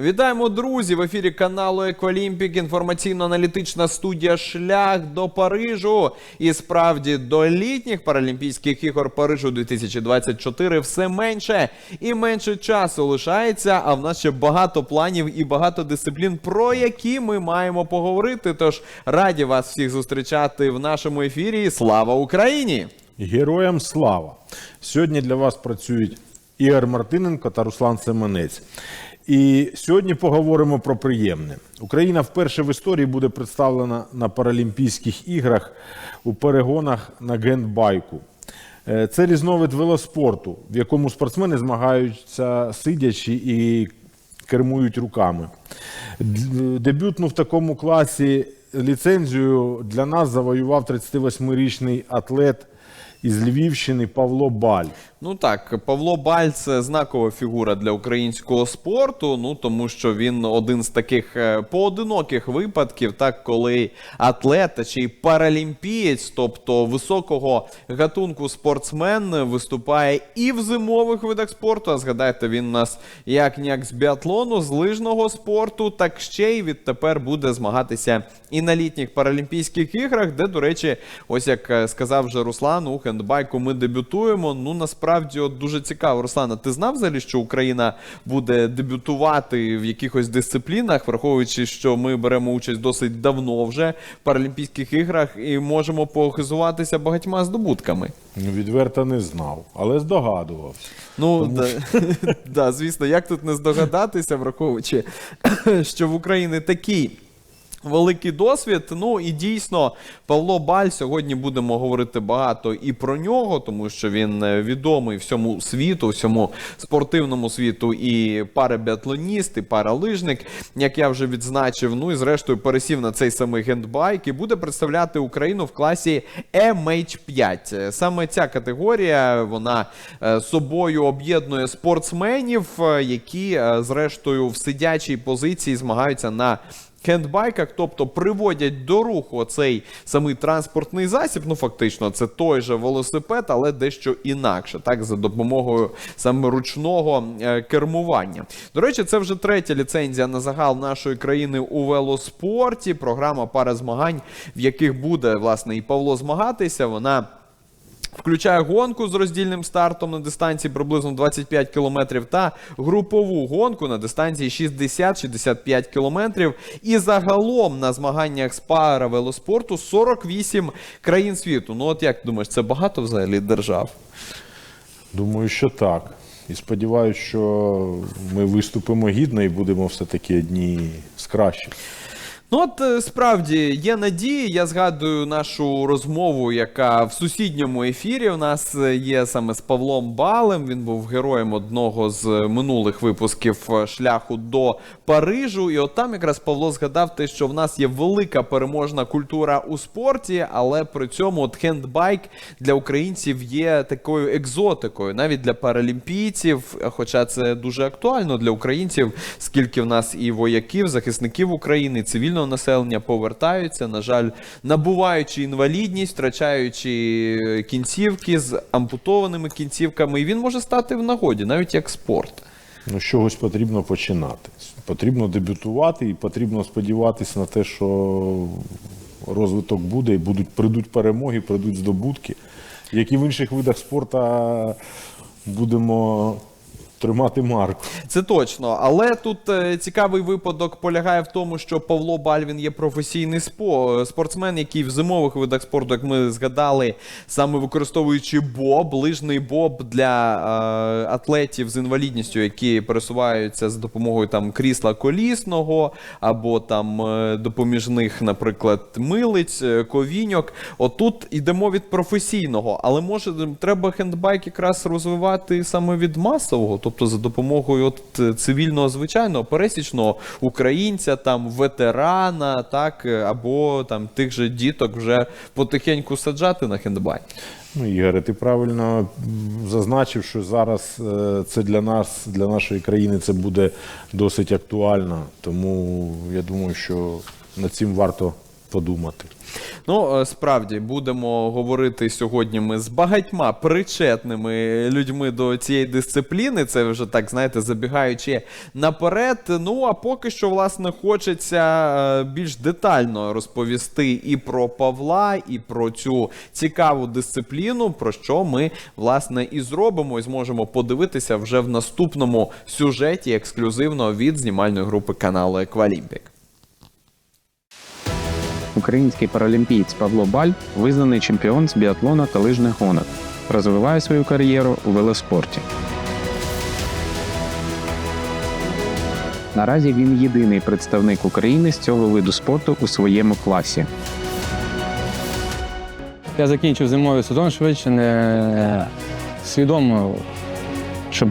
Вітаємо, друзі! В ефірі каналу Еквалімпік. Інформаційно-аналітична студія Шлях до Парижу. І справді до літніх Паралімпійських ігор Парижу 2024 все менше і менше часу лишається. А в нас ще багато планів і багато дисциплін, про які ми маємо поговорити. Тож раді вас всіх зустрічати в нашому ефірі. Слава Україні! Героям слава! Сьогодні для вас працюють Ігор Мартиненко та Руслан Семенець. І сьогодні поговоримо про приємне. Україна вперше в історії буде представлена на Паралімпійських іграх у перегонах на гендбайку. Е, Це різновид велоспорту, в якому спортсмени змагаються сидячи і кермують руками. Дебютну в такому класі ліцензію для нас завоював 38-річний атлет із Львівщини Павло Баль. Ну так, Павло Баль це знакова фігура для українського спорту. Ну тому що він один з таких е, поодиноких випадків, так коли атлет чи паралімпієць, тобто високого гатунку спортсмен, виступає і в зимових видах спорту. А згадайте, він у нас як ніяк з біатлону, з лижного спорту, так ще й відтепер буде змагатися і на літніх паралімпійських іграх, де, до речі, ось як е, сказав вже Руслан, у хендбайку ми дебютуємо. Ну насправді от дуже цікаво. Руслана, ти знав взагалі, що Україна буде дебютувати в якихось дисциплінах, враховуючи, що ми беремо участь досить давно вже в Паралімпійських іграх і можемо похизуватися багатьма здобутками. Ну, Відверто не знав, але здогадувався. Ну да, да, звісно, як тут не здогадатися, враховуючи, що в Україні такий. Великий досвід. Ну і дійсно, Павло Баль сьогодні будемо говорити багато і про нього, тому що він е, відомий всьому світу, всьому спортивному світу, і парабіатлоніст, і паралижник, як я вже відзначив. Ну і зрештою пересів на цей самий гендбайк і буде представляти Україну в класі MH5. Саме ця категорія вона е, собою об'єднує спортсменів, е, які зрештою в сидячій позиції змагаються на хендбайках, тобто приводять до руху цей самий транспортний засіб. Ну фактично, це той же велосипед, але дещо інакше, так за допомогою саме ручного е, кермування. До речі, це вже третя ліцензія на загал нашої країни у велоспорті. Програма пара змагань, в яких буде власне і Павло змагатися. Вона. Включає гонку з роздільним стартом на дистанції приблизно 25 кілометрів та групову гонку на дистанції 60-65 кілометрів. І загалом на змаганнях з паравелоспорту 48 країн світу. Ну от як ти думаєш, це багато взагалі держав? Думаю, що так. І сподіваюся, що ми виступимо гідно і будемо все-таки одні з кращих. Ну от е, справді є надії. Я згадую нашу розмову, яка в сусідньому ефірі у нас е, є саме з Павлом Балем. Він був героєм одного з минулих випусків е, шляху до Парижу. І от там якраз Павло згадав те, що в нас є велика переможна культура у спорті, але при цьому от хендбайк для українців є такою екзотикою, навіть для паралімпійців. Хоча це дуже актуально для українців, скільки в нас і вояків, захисників України, цивільного населення повертаються, на жаль, набуваючи інвалідність, втрачаючи кінцівки з ампутованими кінцівками, і він може стати в нагоді, навіть як спорт. Ну, з чогось потрібно починати. Потрібно дебютувати і потрібно сподіватися на те, що розвиток буде, і будуть, прийдуть перемоги, прийдуть здобутки. Як і в інших видах спорту будемо тримати марку. Це точно, але тут е, цікавий випадок полягає в тому, що Павло Бальвін є професійний спо- спортсмен, який в зимових видах спорту, як ми згадали, саме використовуючи боб, лижний боб для е, атлетів з інвалідністю, які пересуваються за допомогою там крісла колісного або там е, допоміжних, наприклад, милиць, ковіньок. Отут йдемо від професійного, але може треба хендбайк якраз розвивати саме від масового, тобто за допомогою от е, цивільного звичайного пересічного українця, там ветерана, так е, або там тих же діток вже потихеньку саджати на хендбайк. Ну, Ігоре, ти правильно зазначив, що зараз е, це для нас, для нашої країни, це буде досить актуально. Тому я думаю, що над цим варто подумати. Ну, е, справді, будемо говорити сьогодні ми з багатьма причетними людьми до цієї дисципліни. Це вже так, знаєте, забігаючи наперед. Ну, а поки що, власне, хочеться е, більш детально розповісти і про Павла, і про цю цікаву дисципліну, про що ми, власне, і зробимо, і зможемо подивитися вже в наступному сюжеті ексклюзивно від знімальної групи каналу Еквалімпік. Український паралімпієць Павло Баль визнаний чемпіон з біатлона та лижних гонок. Розвиває свою кар'єру у велоспорті. Наразі він єдиний представник України з цього виду спорту у своєму класі. Я закінчив зимовий сезон швидше, не свідомо, щоб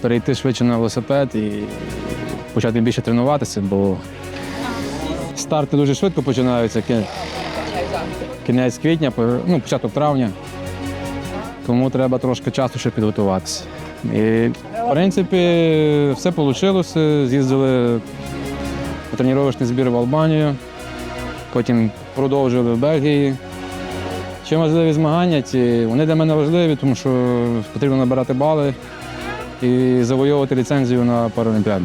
перейти швидше на велосипед і почати більше тренуватися, бо старти дуже швидко починаються. Кінець квітня, ну, початок травня. Тому треба трошки часу, щоб підготуватися. І, в принципі, все вийшло. З'їздили у тренувальний збір в Албанію, потім продовжили в Бельгії. Чим важливі змагання ці? Вони для мене важливі, тому що потрібно набирати бали і завойовувати ліцензію на Паралімпіаду.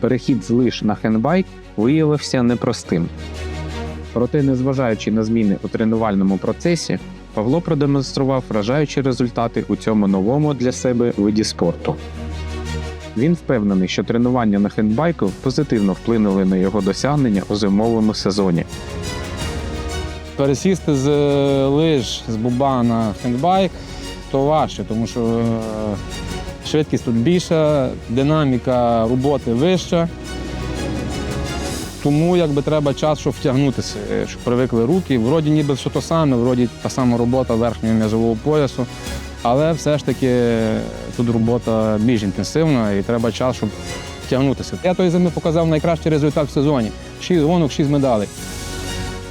Перехід з лиж на хендбайк виявився непростим. Проте, незважаючи на зміни у тренувальному процесі, Павло продемонстрував вражаючі результати у цьому новому для себе виді спорту. Він впевнений, що тренування на хендбайку позитивно вплинули на його досягнення у зимовому сезоні. Пересісти з е, лиж з буба на хендбайк то важче, тому що е, швидкість тут більша, динаміка роботи вища. Тому якби треба час, щоб втягнутися, щоб привикли руки. Вроді ніби все то саме, вроді та сама робота верхнього м'язового поясу, але все ж таки тут робота більш інтенсивна і треба час, щоб втягнутися. Я тої зими показав найкращий результат в сезоні. Шість гонок, шість медалей.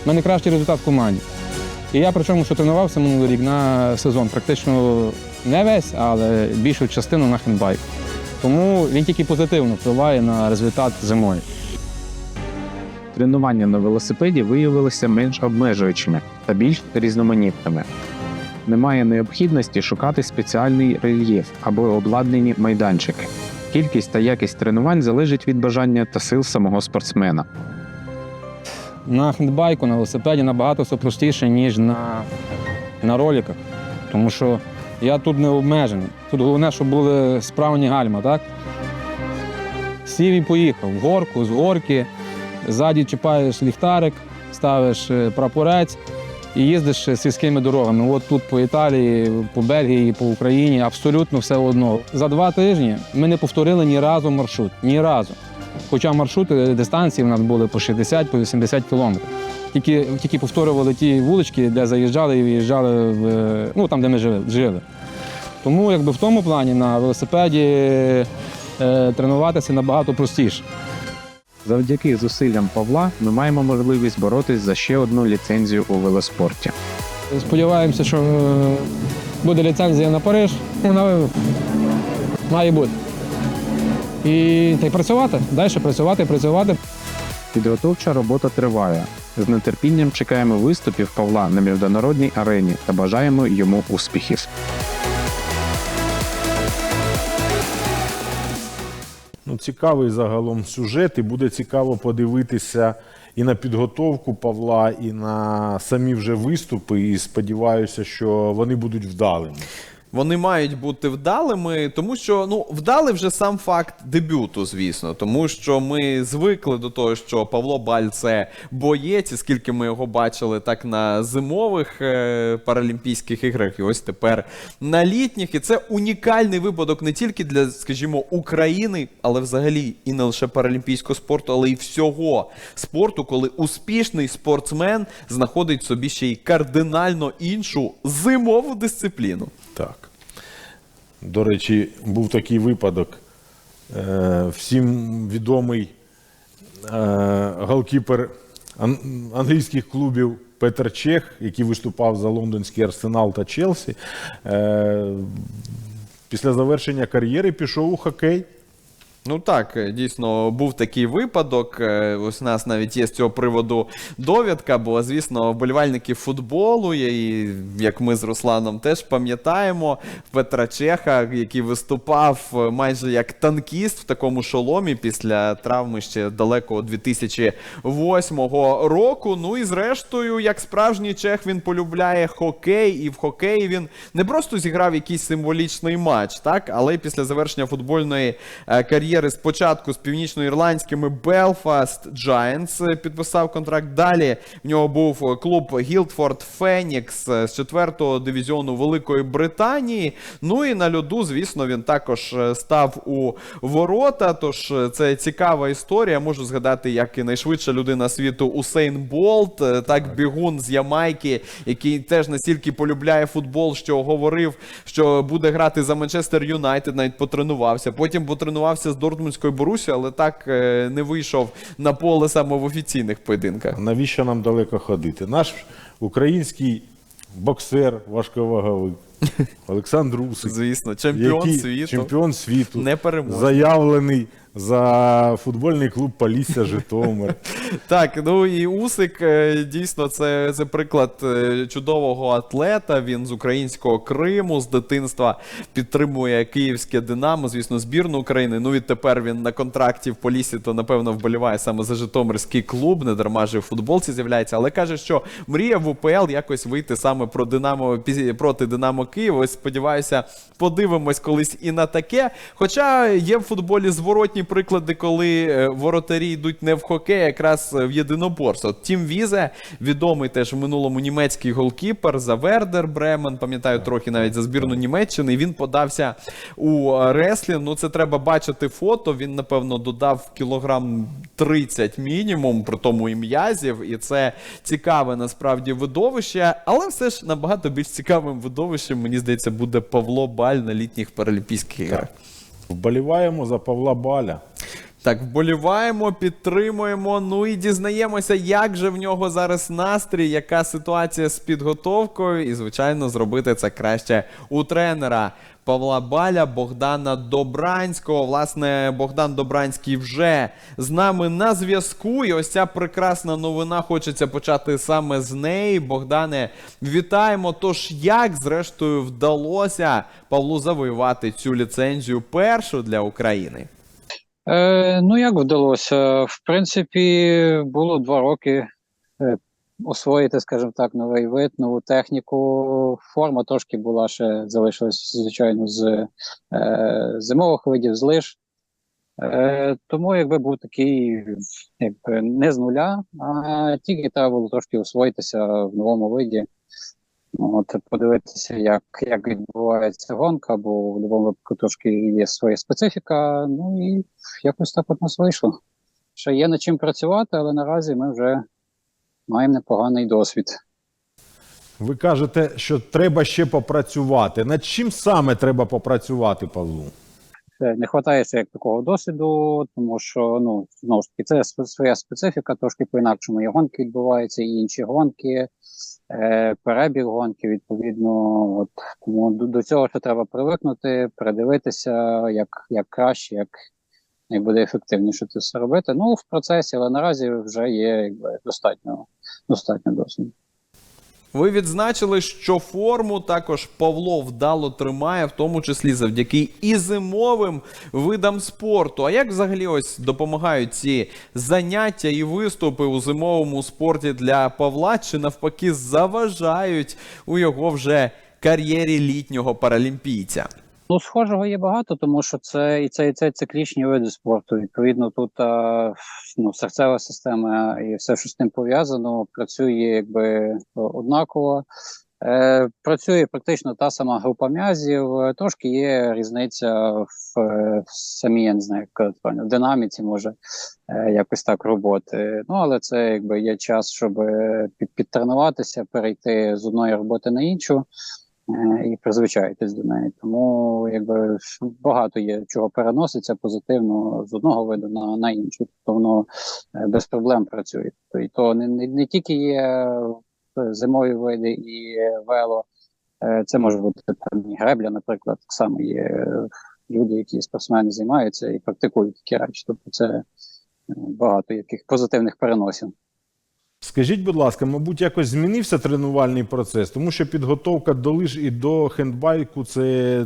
У мене кращий результат в команді. І я причому, що тренувався минулий рік на сезон, практично не весь, але більшу частину на хендбайк. Тому він тільки позитивно впливає на результат зимою. Тренування на велосипеді виявилися менш обмежуючими та більш різноманітними. Немає необхідності шукати спеціальний рельєф або обладнані майданчики. Кількість та якість тренувань залежить від бажання та сил самого спортсмена. На хендбайку, на велосипеді набагато все простіше, ніж на, на роликах. Тому що я тут не обмежений. Тут головне, щоб були справні гальма, так? Сів і поїхав. В горку, з горки, ззаді чіпаєш ліхтарик, ставиш е, прапорець і їздиш сільськими дорогами. От тут по Італії, по Бельгії, по Україні абсолютно все одно. За два тижні ми не повторили ні разу маршрут. Ні разу. Хоча маршрути дистанції в нас були по 60 по 80 кілометрів. Тільки, тільки повторювали ті вулички, де заїжджали і виїжджали в, е, ну, там, де ми жили. жили. Тому якби в тому плані на велосипеді е, тренуватися набагато простіше. Завдяки зусиллям Павла ми маємо можливість боротись за ще одну ліцензію у велоспорті. Сподіваємося, що е, буде ліцензія на Париж. Вона має бути. І та й працювати, далі працювати, працювати. Підготовча робота триває. З нетерпінням чекаємо виступів Павла на міжнародній арені та бажаємо йому успіхів. Ну, цікавий загалом сюжет, і буде цікаво подивитися і на підготовку Павла, і на самі вже виступи. І сподіваюся, що вони будуть вдалими. Вони мають бути вдалими, тому що ну вдалий вже сам факт дебюту, звісно, тому що ми звикли до того, що Павло Баль це боєць, і скільки ми його бачили так на зимових е- паралімпійських іграх, і ось тепер на літніх. І це унікальний випадок не тільки для, скажімо, України, але взагалі і не лише паралімпійського спорту, але й всього спорту, коли успішний спортсмен знаходить собі ще й кардинально іншу зимову дисципліну. Так. До речі, був такий випадок. Е, всім відомий е, голкіпер англійських клубів Петер Чех, який виступав за лондонський Арсенал та Челсі. Е, після завершення кар'єри пішов у хокей. Ну так, е, дійсно, був такий випадок. Е, Ось у нас навіть є з цього приводу довідка, бо, звісно, вболівальники футболу, і як ми з Русланом теж пам'ятаємо, Петра Чеха, який виступав е, майже як танкіст в такому шоломі після травми ще далекого 2008 року. Ну і зрештою, як справжній чех, він полюбляє хокей, і в хокеї він не просто зіграв якийсь символічний матч, так, але після завершення футбольної е, кар'єри спочатку з північноірландськими Belfast Giants е, підписав контракт. Далі в нього був е, клуб Гілдфорд Фенікс з 4-го дивізіону Великої Британії. Ну і на льоду, звісно, він також е, став у ворота. Тож це цікава історія. Можу згадати, як і найшвидша людина світу Усейн Болт, е, так бігун з Ямайки, який теж настільки полюбляє футбол, що говорив, що буде грати за Манчестер Юнайтед, навіть потренувався. Потім потренувався з Дортмундською Борусі, але так е, не вийшов на поле саме в офіційних поєдинках. Навіщо нам далеко ходити? Наш український боксер важковаговий. Олександр Усик, Звісно, чемпіон який світу. чемпіон світу, Непереможний. заявлений за футбольний клуб Полісся Житомир. Так, ну і Усик е, дійсно це, це приклад е, чудового атлета. Він з українського Криму з дитинства підтримує київське Динамо, звісно, збірну України. Ну і тепер він на контракті в Полісі, то напевно вболіває саме за Житомирський клуб, не дарма же в футболці з'являється. Але каже, що мріє в УПЛ якось вийти саме про Динамо проти Динамо Києва. Ось сподіваюся, подивимось колись і на таке. Хоча є в футболі зворотні приклади, коли е, воротарі йдуть не в хокей, а якраз е, в єдиноборство. Тім Візе, відомий теж в минулому німецький голкіпер за Вердер Бремен, пам'ятаю трохи навіть за збірну Німеччини. Він подався у е, реслінг. Ну це треба бачити фото. Він, напевно, додав кілограм 30 мінімум, при тому і м'язів. І це цікаве насправді видовище. Але все ж набагато більш цікавим видовищем, мені здається, буде Павло Баль на літніх Паралімпійських іграх. Вболіваємо за Павла Баля. Так, вболіваємо, підтримуємо. Ну і дізнаємося, як же в нього зараз настрій, яка ситуація з підготовкою. І, звичайно, зробити це краще у тренера Павла Баля, Богдана Добранського. Власне, Богдан Добранський вже з нами на зв'язку. І ось ця прекрасна новина. Хочеться почати саме з неї. Богдане, вітаємо. Тож, як зрештою вдалося Павлу завоювати цю ліцензію першу для України? Е, ну, як вдалося? В принципі, було два роки е, освоїти, скажімо так, новий вид, нову техніку. Форма трошки була ще залишилась, звичайно, з е, зимових видів, з лиж. Е, тому якби був такий якби, не з нуля, а тільки треба було трошки освоїтися в новому виді. От, подивитися, як, як відбувається гонка, бо в будь-якому випадку трошки є своя специфіка. Ну і якось так от нас вийшло. Ще є над чим працювати, але наразі ми вже маємо непоганий досвід. Ви кажете, що треба ще попрацювати. Над чим саме треба попрацювати, Павлу? Е, Не вистачає ще як такого досвіду, тому що ну знову ж таки це своя специфіка, трошки по-інакшому і гонки відбуваються, і інші гонки, е, перебіг гонки, відповідно. От тому до, до цього ще треба привикнути, придивитися, як, як краще, як, як буде ефективніше це все робити. Ну в процесі, але наразі вже є якби достатньо достатньо досвіду. Ви відзначили, що форму також Павло вдало тримає, в тому числі завдяки і зимовим видам спорту. А як взагалі ось допомагають ці заняття і виступи у зимовому спорті для Павла, чи навпаки заважають у його вже кар'єрі літнього паралімпійця? Ну, схожого є багато, тому що це і це, і це циклічні види спорту. Відповідно, тут ну, серцева система і все, що з тим пов'язано, працює якби однаково. Е, працює практично та сама група м'язів. Е, Трошки є різниця в, е, в самій, я не знаю, в динаміці, може е, якось так роботи. Ну, але це якби є час, щоб е, під, підтренуватися, перейти з одної роботи на іншу і призвичаїтись до неї. Тому якби багато є чого переноситься позитивно з одного виду на, на інший. Тобто воно е, без проблем працює. І то не, не, не тільки є е, зимові види і вело, е, це може бути там і гребля, наприклад, так само є. е, люди, які спортсмени займаються і практикують такі речі. Тобто це е, багато яких позитивних переносів. Скажіть, будь ласка, мабуть, якось змінився тренувальний процес, тому що підготовка до лиж і до хендбайку це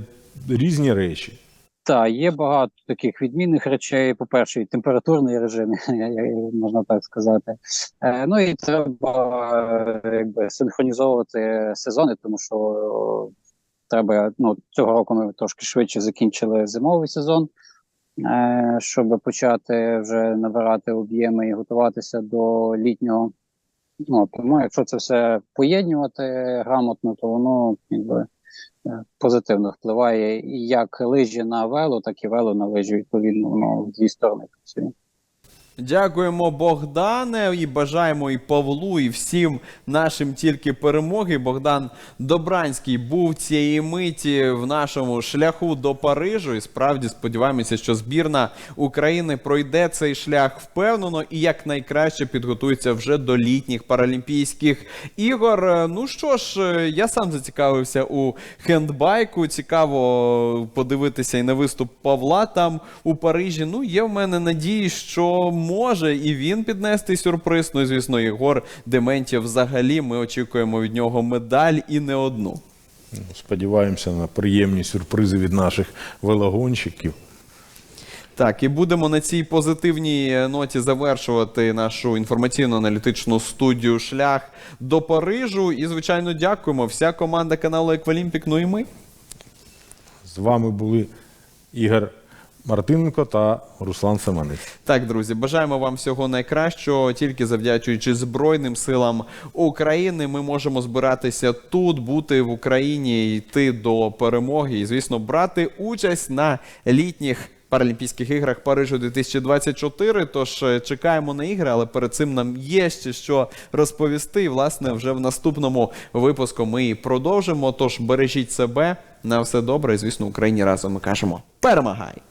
різні речі. Так, є багато таких відмінних речей. По-перше, і температурний режим, можна так сказати. Е, ну і треба е, якби синхронізовувати сезони, тому що треба ну, цього року ми трошки швидше закінчили зимовий сезон, е, щоб почати вже набирати об'єми і готуватися до літнього. Ну, тому якщо це все поєднувати грамотно, то воно якби е, позитивно впливає як лижі на вело, так і вело на лижі, відповідно, воно в дві сторони працює. Дякуємо Богдане і бажаємо і Павлу, і всім нашим тільки перемоги. Богдан Добранський був цієї миті в нашому шляху до Парижу. І справді сподіваємося, що збірна України пройде цей шлях впевнено і якнайкраще підготується вже до літніх паралімпійських ігор. Ну що ж, я сам зацікавився у хендбайку. Цікаво подивитися і на виступ Павла там у Парижі. Ну, є в мене надії, що може і він піднести сюрприз. Ну і звісно, Єгор Дементєв взагалі. Ми очікуємо від нього медаль і не одну. Сподіваємося на приємні сюрпризи від наших велогонщиків. Так, і будемо на цій позитивній ноті завершувати нашу інформаційно-аналітичну студію Шлях до Парижу. І, звичайно, дякуємо. Вся команда каналу Еквалімпік. Ну і ми. З вами були Ігор Мартиненко та Руслан Семенець. Так, друзі, бажаємо вам всього найкращого. Тільки завдячуючи Збройним силам України, ми можемо збиратися тут, бути в Україні, йти до перемоги і, звісно, брати участь на літніх. Паралімпійських іграх Парижу 2024. Тож е, чекаємо на ігри, але перед цим нам є ще що розповісти. І власне вже в наступному випуску ми і продовжимо. Тож бережіть себе на все добре. І звісно, Україні разом ми кажемо перемагай!